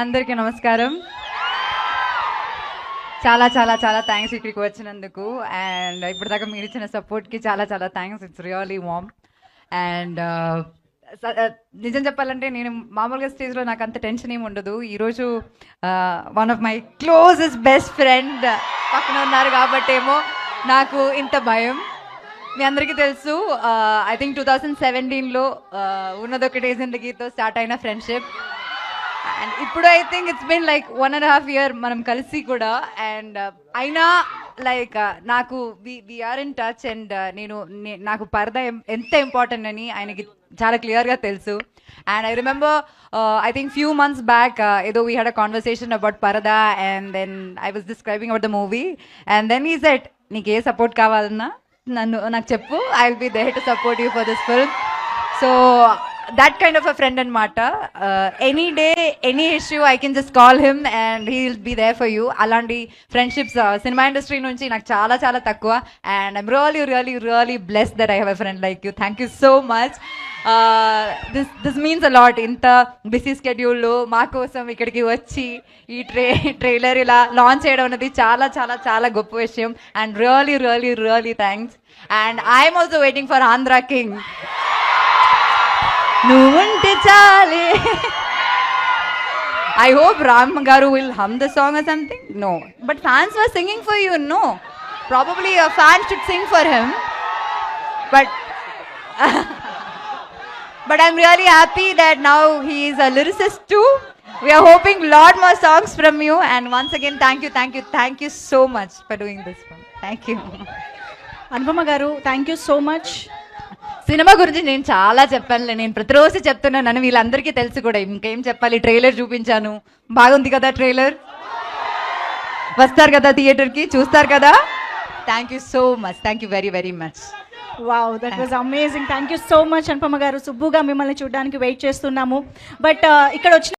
అందరికీ నమస్కారం. చాలా చాలా చాలా థ్యాంక్స్ ఇక్కడికి వచ్చినందుకు. అండ్ ఇప్పటిదాకా మీరు ఇచ్చిన సపోర్ట్కి చాలా చాలా thanks it's really warm and నిజం చెప్పాలంటే నేను మామూలుగా స్టేజ్లో నాకు అంత టెన్షన్ ఏమి ఉండదు. ఈరోజు one of my closest best friend పక్కన ఉన్నారు కాబట్టేమో నాకు ఇంత భయం. మీ అందరికీ తెలుసు ఐ థింక్ టూ థౌజండ్ సెవెంటీన్లో ఉన్నదొకటి జిందగీతో స్టార్ట్ అయిన ఫ్రెండ్షిప్ అండ్ ఇప్పుడు I think it's been like one and half year మనం కలిసి కూడా. అండ్ అయినా లైక్ నాకు వీఆర్ ఇన్ టచ్ అండ్ నేను నాకు పరద ఎంత ఇంపార్టెంట్ అని ఆయనకి చాలా క్లియర్గా తెలుసు. And I remember I think few months back ఏదో we had a conversation about Paradha and then I was describing about the movie and then ఈ సెట్ నీకు ఏ సపోర్ట్ కావాలన్నా నన్ను నాకు చెప్పు. I will be there to support you for this film so that kind of a friend అనమాట any day any issue I can just call him and he will be there for you అలాంటి friendships cinema industry నుంచి నాకు చాలా చాలా తక్కువ. And I'm really really really bless that I have a friend like you thank you so much this this means a lot ఇంత busy స్కెడ్యూల్లో మా కోసం ఇక్కడికి వచ్చి ఈ ట్రే ట్రైలర్ ఇలా లాంచ్ చేయడం అనేది చాలా చాలా చాలా గొప్ప విషయం. And really really really thanks and I'm also waiting for Andhra king నువ్వుంటే చాలే I hope Ram garu will hum the song or something no but fans were singing for you no probably fan should sing for him but but I'm really happy that now he is a lyricist too. We are hoping lot more songs from you. And once again, thank you, thank you, thank you so much for doing this one. Thank you. Anupama garu thank you so much cinema గురించి నేను చాలా చెప్పానులే. నేను ప్రతిరోజు చెప్తున్నాను వీళ్ళందరికీ తెలుసు కూడా. ఇంకేం చెప్పాలి? ట్రైలర్ చూపించాను. బాగుంది కదా ట్రైలర్? వస్తారు కదా థియేటర్కి? చూస్తారు కదా? Thank you so much thank you very very much wow that was amazing thank you so much Anupama garu. సుబ్బుగా మిమ్మల్ని చూడడానికి వెయిట్ చేస్తున్నాము. బట్ uh, ఇక్కడ వచ్చిన